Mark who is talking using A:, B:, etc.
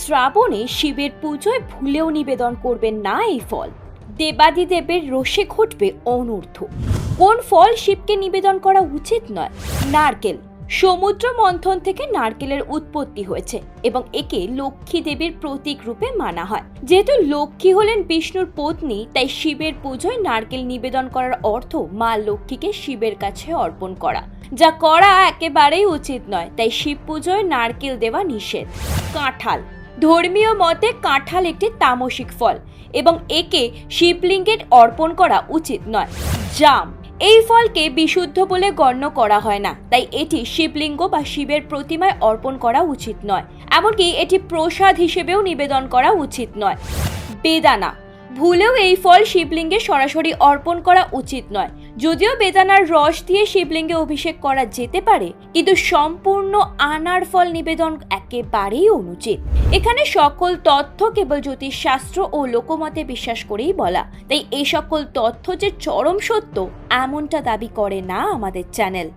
A: শ্রাবণে শিবের পুজোয় ভুলেও নিবেদন করবেন না এই ফল। দেবাদিদেবের রোষে ঘটবে অনর্থ কোন ফল শিবকে নিবেদন করা উচিত নয়? নারকেল। সমুদ্র মন্থন থেকে নারকেলের উৎপত্তি হয়েছে এবং একে লক্ষ্মী দেবীর প্রতীক রূপে মানা হয়। যেহেতু লক্ষ্মী হলেন বিষ্ণুর পত্নী, তাই শিবের পুজোয় নারকেল নিবেদন করার অর্থ মা লক্ষ্মীকে শিবের কাছে অর্পণ করা। যা করা একেবারেই উচিত নয়, তাই শিব পুজোয় নারকেল দেওয়া নিষেধ। কাঁঠাল। ধর্মীয় মতে কাঁঠাল একটি তামসিক ফল এবং একে শিবলিঙ্গের অর্পণ করা উচিত নয়। জাম, এই ফলকে বিশুদ্ধ বলে গণ্য করা হয় না, তাই এটি শিবলিঙ্গ বা শিবের প্রতিমায় অর্পণ করা উচিত নয়। এমনকি এটি প্রসাদ হিসেবেও নিবেদন করা উচিত নয়। বেদানা ভুলেও এই ফল শিবলিঙ্গে সরাসরি অর্পণ করা উচিত নয়। যদিও বেদানার রস দিয়ে শিবলিঙ্গে অভিষেক করা যেতে পারে, কিন্তু সম্পূর্ণ আনার ফল নিবেদন একেবারেই অনুচিত। এখানে সকল তথ্য কেবল জ্যোতিষশাস্ত্র ও লোকমতে বিশ্বাস করেই বলা। তাই এই সকল তথ্য যে চরম সত্য, এমনটা দাবি করে না আমাদের চ্যানেল।